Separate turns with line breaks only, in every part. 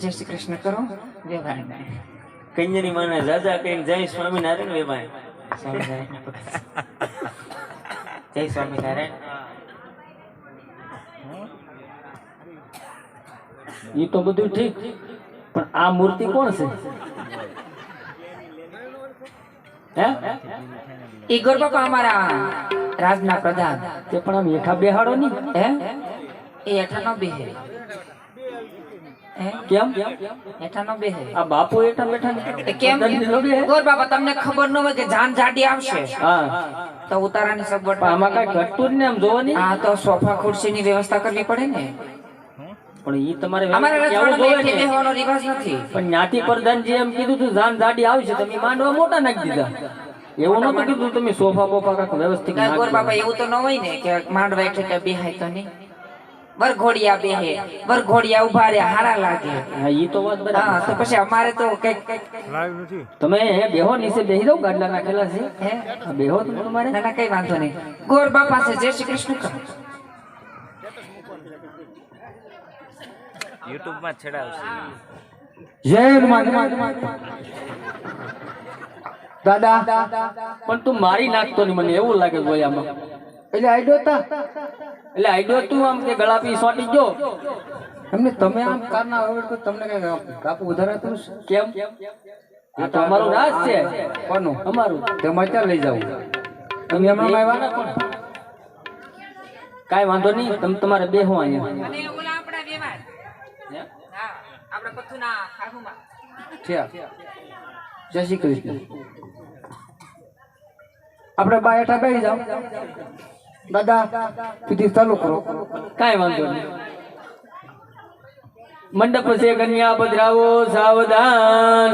જય શ્રી કૃષ્ણ કરો. વેવાઈને
કન્યાની માને રાજા કહીને જય સ્વામિનારાયણ
સ્વામિનારાયણ જય સ્વામિનારાયણ.
એ તો બધું ઠીક પણ આ મૂર્તિ કોણ છે? હે?
ઈ ગોર બાપા અમારા રાજના પ્રધાન.
તે પણ આમ હેઠા બેહાડો ની
હે? એ ન બેહે
કેમ?
હેઠાનો બેહે
આ બાપુ હેઠા બેઠા
કેમ
નો બેહે?
ગોર બાપા તમને ખબર ન હોય કે જાન જાડી આવશે.
હા.
તો ઉતારાની સગવડ
આમાં કઈ ઘટતું જ ને આમ જોવાની?
હા તો સોફા ખુરશીની વ્યવસ્થા કરવી પડે ને.
પણ ઈ તમારે
અમારા
કેવું
રજવાડામાં
જોવે
એકે
ને
બેહવાનો રિવાજ નથી.
પણ જ્ઞાતિ પ્રધાનજી એમ કીધું તું જાન જાડી આવશે તમે માંડવા મોટા નાખી દીધા. એવું નતું કીધું તમે સોફા બોફા વ્યવસ્થિત
ગોર બાપા એવું તો ન હોય ને કે માંડવા એટલે બેહાય તો નહીં. વરઘોડિયા બેહે વરઘોડિયા ઊભા રે હારા લાગે.
હા ઈ તો વાત
હા તો પછી અમારે તો કંઈક
તમે હે બેહો નીચે બેહી દો ગાડલા નાખેલા છે.
હે?
બેહો તમે તમારે
ના ના કઈ વાંધો નહીં. ગોર બાપા છે જય શ્રી કૃષ્ણ કહો.
યુટ્યુબમાં છેડાવશે
જય હનુમાન. દાદા
પણ તું મારી નાખતો નહીં મને એવું લાગે ગોયામાં
એટલે આઈડો તા
એટલે આઈડિયો તું આમ કે ગળા પી સોટી ગયો?
એમને તમે આમ કારના હવે તો તમને કઈ કાપુ ઉધારાતું?
કેમ? આ તો અમારું રાજ છે.
કોનું?
અમારું.
તમારે ક્યાં લઈ જાવ તમે હમણાં આવ્યા ને પણ
કાંઈ વાંધો નહીં તમે તમારે બે હો અહીંયા.
અને ઓલા આપડા વ્યવહાર. હા? આપડા પથુના ખાખુમાં
જય શ્રી કૃષ્ણ. આપણે બા હેઠા બેસી જાઓ. દાદા પીધી ચાલુ કરો.
કાંઈ વાંધો નહીં. મંડપ છે કન્યા પધરાવો સાવધાન.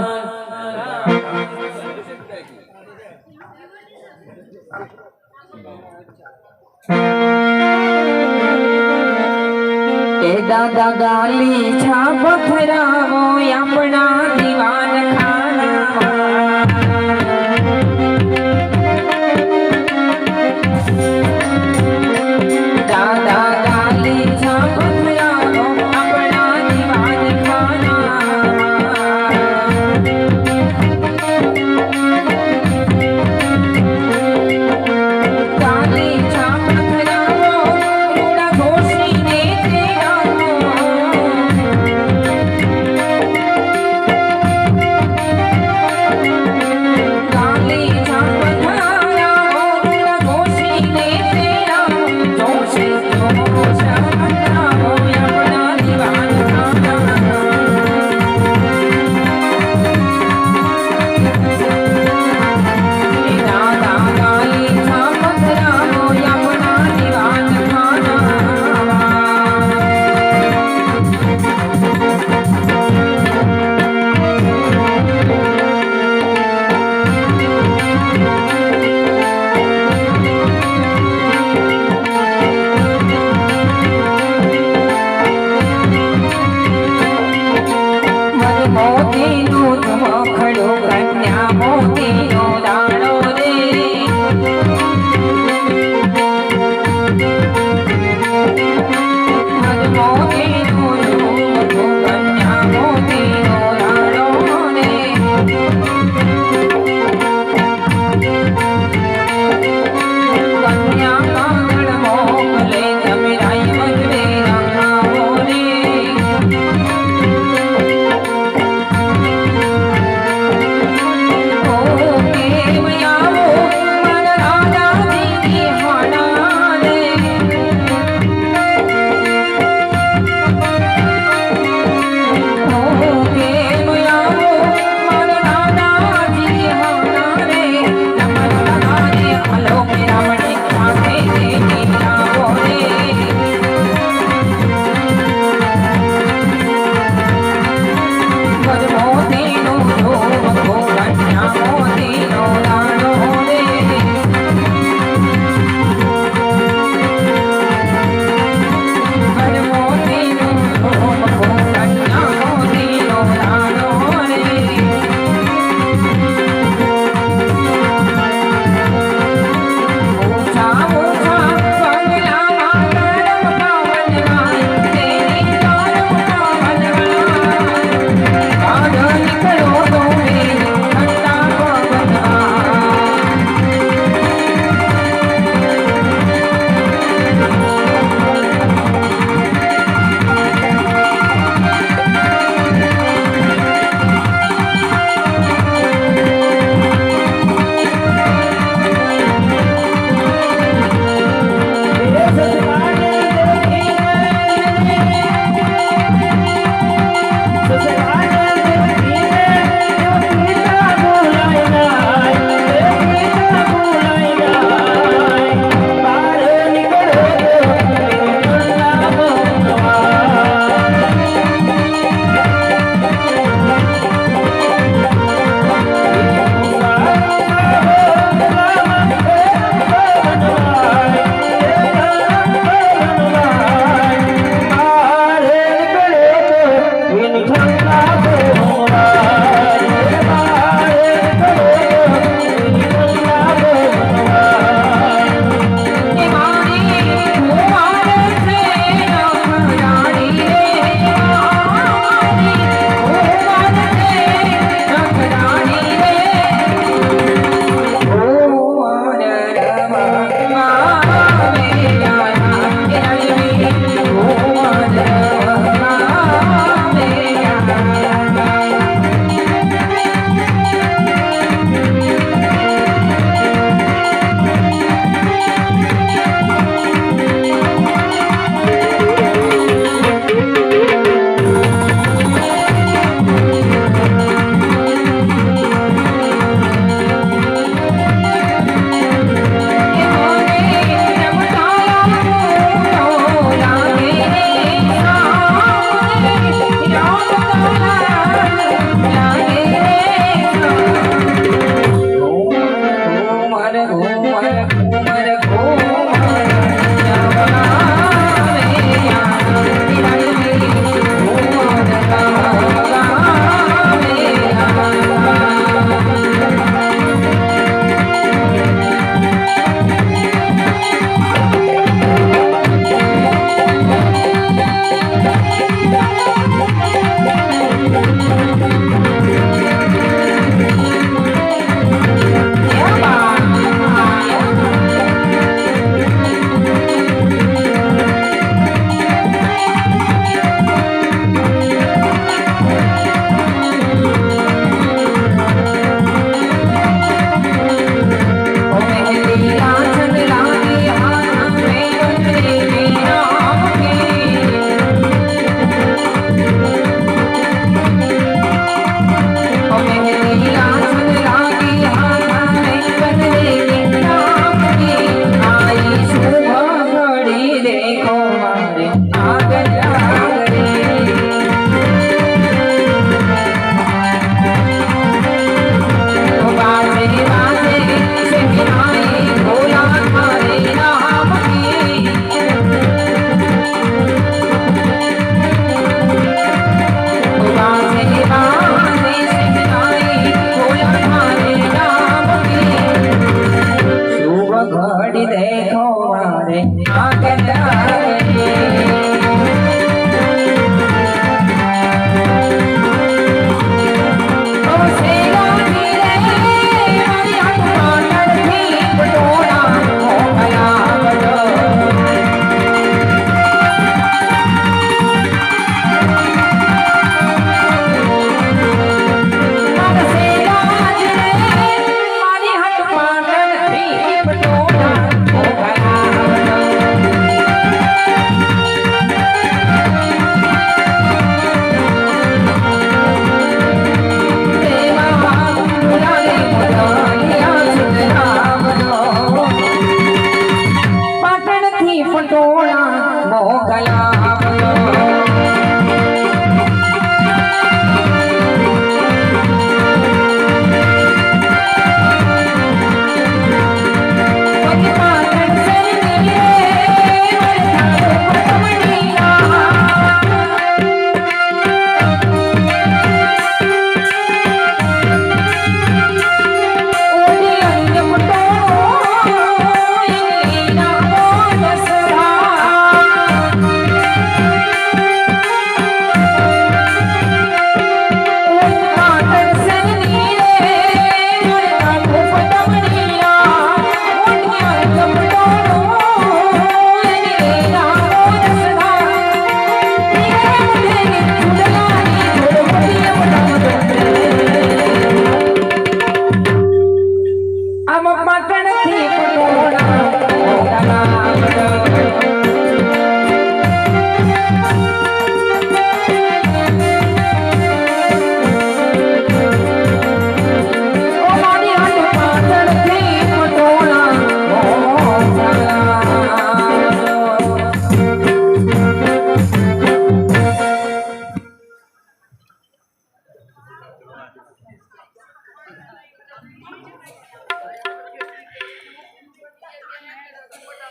એ દાદા ગાલી છા પથરાવો આપણા દીવાન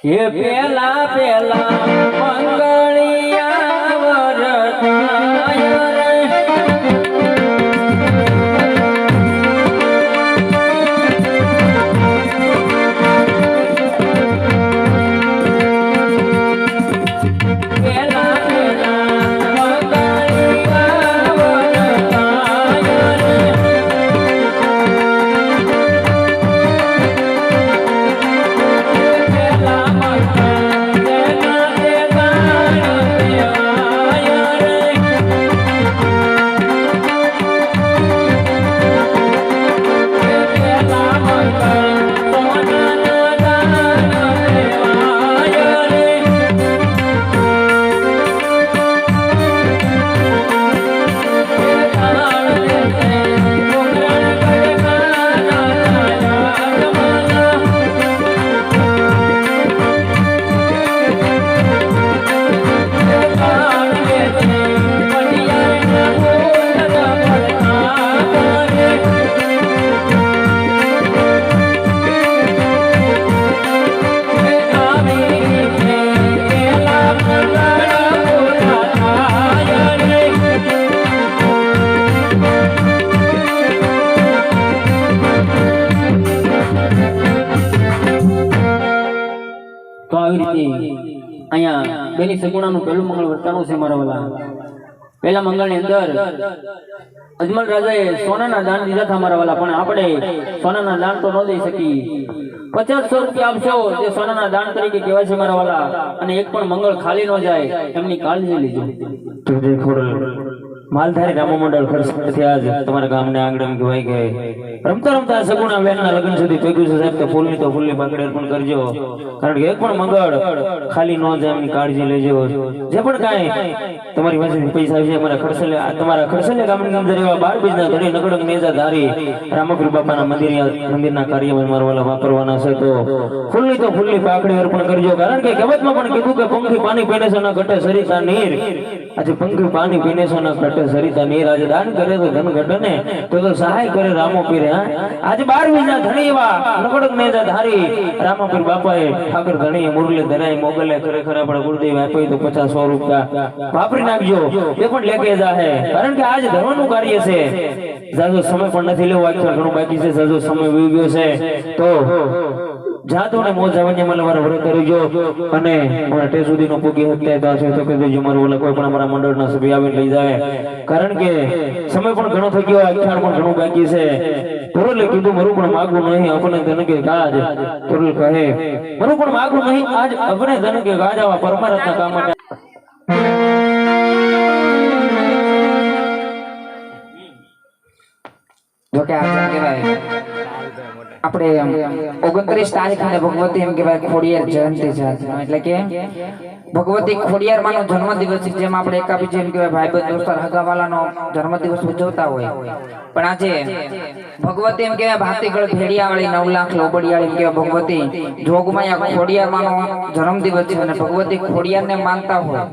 હે પેલા પેલા મંગળિયા બેની સગુણાનું પહેલું મંગળ વર્તાનું છે મારા વાલા. પહેલા મંગળની અંદર અજમલ રાજાએ સોનાના દાન દીધા હતા મારા વાલા, પણ આપણે સોનાના દાન તો ન દઈ શકી પચાસસો રૂપિયા આપશો તે સોનાના દાન તરીકે કહેવાય છે મારા વાલા, અને એક પણ મંગળ ખાલી ન જાય, એમની કાળજી
ખોડલ માલધારી રામા મંડળ ખર્ચથી આજ તમારા ગામને આંગણે કહેવાય કે રમતા રમતા સગુણા બહેનના લગ્ન સુધી ભેગું છે સાહેબ કે ફૂલની તો ફૂલની પાકડી અર્પણ કરજો. કારણ કે એક પણ મંગળ ખાલી ન જાય એમની કાળજી લેજો. જે પણ કાંઈ તમારી પાસે પૈસા છે અમારા ખડસલે તમારા ખડસલે ગામની અંદર એવા બાર બીજના ધણી નકડક નેજા ધારી રામકૃ બાપાના મંદિર મંદિરના કાર્યમાં મારવાલા વાપરવાના છે તો ફૂલની તો ફૂલની પાકડી અર્પણ કરજો. કારણ કે કહેવતમાં પણ કીધું કે પંખી પાણી પીને છે ઘટે શરીર નીર. આજે પંખી પાણી પીને છે ના ઘટે સરિતા નીર આજે દાન કરે, તો ધન ઘટે ને, તો તો સહાય કરે રામો હા? આજે બાર મહિના ધણી એવા નકડક નેજા ધારી, રામાપીર બાપાએ ઠાકર ધણી મુરલી ધરાય મોગલે ખરેખર આપણે ગુરુદેવ આપ્યો તો પચાસ સો રૂપિયા. વાપરી નાખજો, એ પણ લેકે જાહે. કારણ કે આજ ધર્મનું કાર્ય છે. જાજો સમય પણ નથી લેવો આજકાલ ઘણું બાકી છે જાજો સમય વી છે. તો જાતો ને મોજ આવવાની મને મારા વ્રત કરજો અને મારા તે સુધી નો પૂગી હત્યા છે. તો કે જો મારું ઓલા કોઈ પણ અમારા મંડળના સભ્ય આવીને લઈ જાય. કારણ કે સમય પણ ઘણો થઈ ગયો અખ્યાર પણ ઘણું બાકી છે. તોરલે કીધું, મારું પણ માગવું નહીં. આપણે ધન કે ગાજ. તોરલ કહે, મારું પણ માગવું નહીં. આજ આપણે ધન કે ગાજ આવા પરમારથના કામ માટે.
જો કે આપણે કહેવાય આપણે ઓગણત્રીસ તારીખ અને ભગવતી એમ કહેવાય ખોડિયાર જયંતિ છે. એટલે કે ભગવતી ખોડિયાર માનો જન્મદિવસ જેમ આપણે એકાબી જેમ કહેવાય ભાઈબંધ દોસ્તાર હગાવાલાનો જન્મદિવસ ઉજવતા હોય પણ આજે ભગવતી એમ કહેવાય ભાતીગળ ભેડિયાવાળી નવ લાખ લોબડિયાળી એમ કહેવાય ભગવતી, જોગમાયા ખોડિયાર માનો જન્મદિવસ છે અને ભગવતી ખોડિયારને માનતા હોય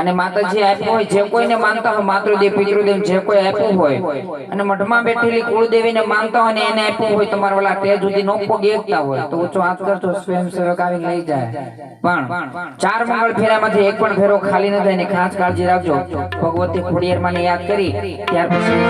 અને માતાજી આપ્યું હોય, જે કોઈને માનતા હોય, માતૃદેવ, પિતૃદેવ, જે કોઈ આપ્યું હોય. અને મઠમાં બેઠેલી કુળદેવીને માનતા હોય એને આપ્યું હોય, તમારા વાલા તે સુધી નો પગ એકતા હોય, તો ઓછો હાથ કરજો, સ્વયંસેવક આવી લઈ જાય. પણ ચાર મંગળ ફેરામાંથી એક પણ ફેરો ખાલી ન થાય ને ખાસ કાળજી રાખજો. ભગવતી ખોડિયાર યાદ કરી, ત્યાર પછી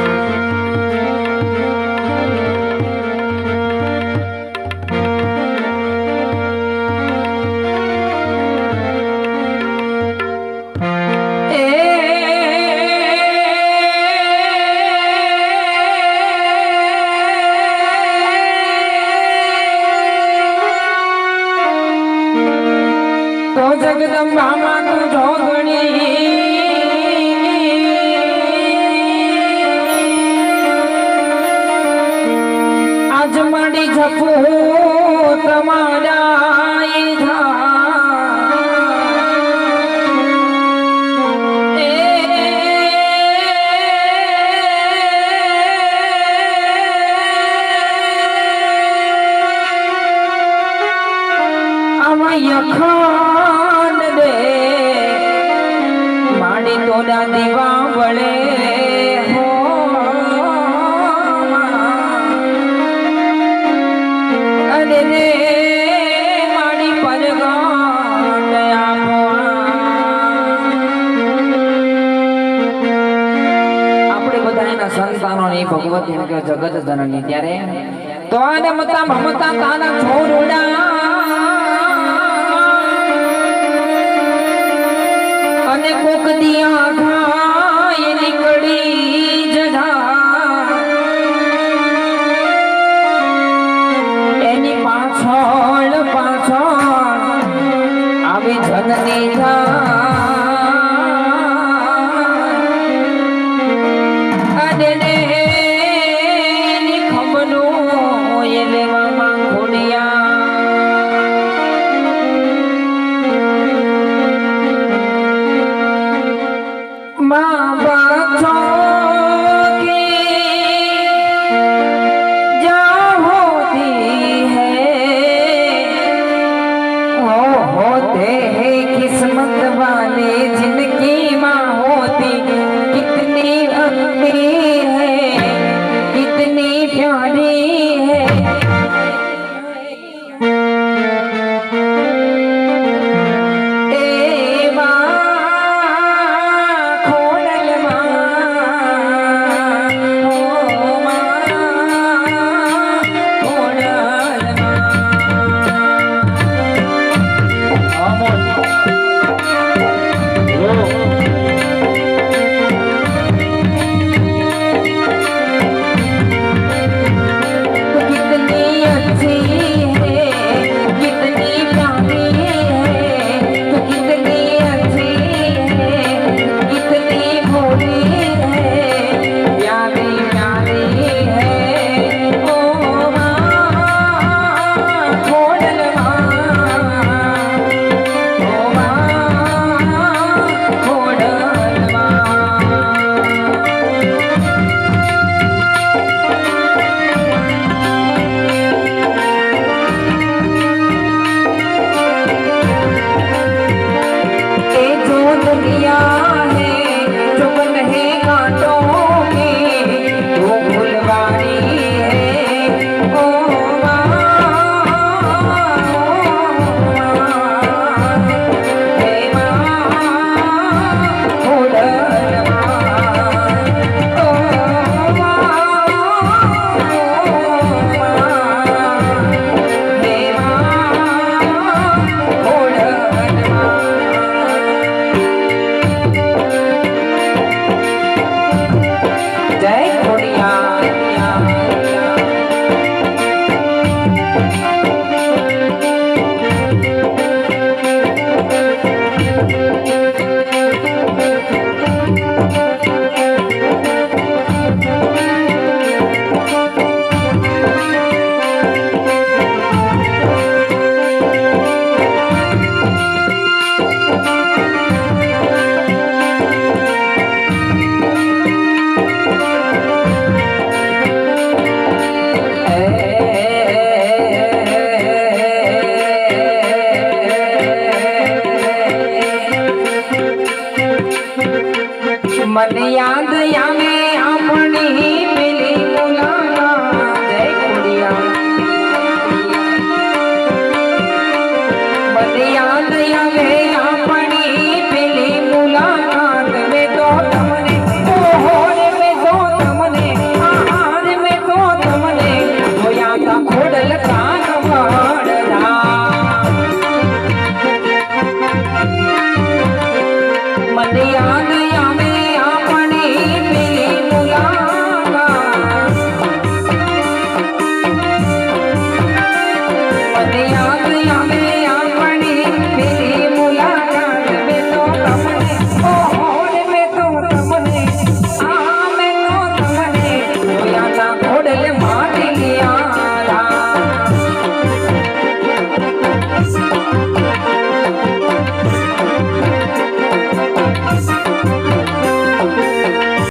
પોતાના સંતાનો ની ભગવત જગત જનની ત્યારે તો આને મતા મમતા તાના છોરોડા અને કોક દિયા ખાય નીકળી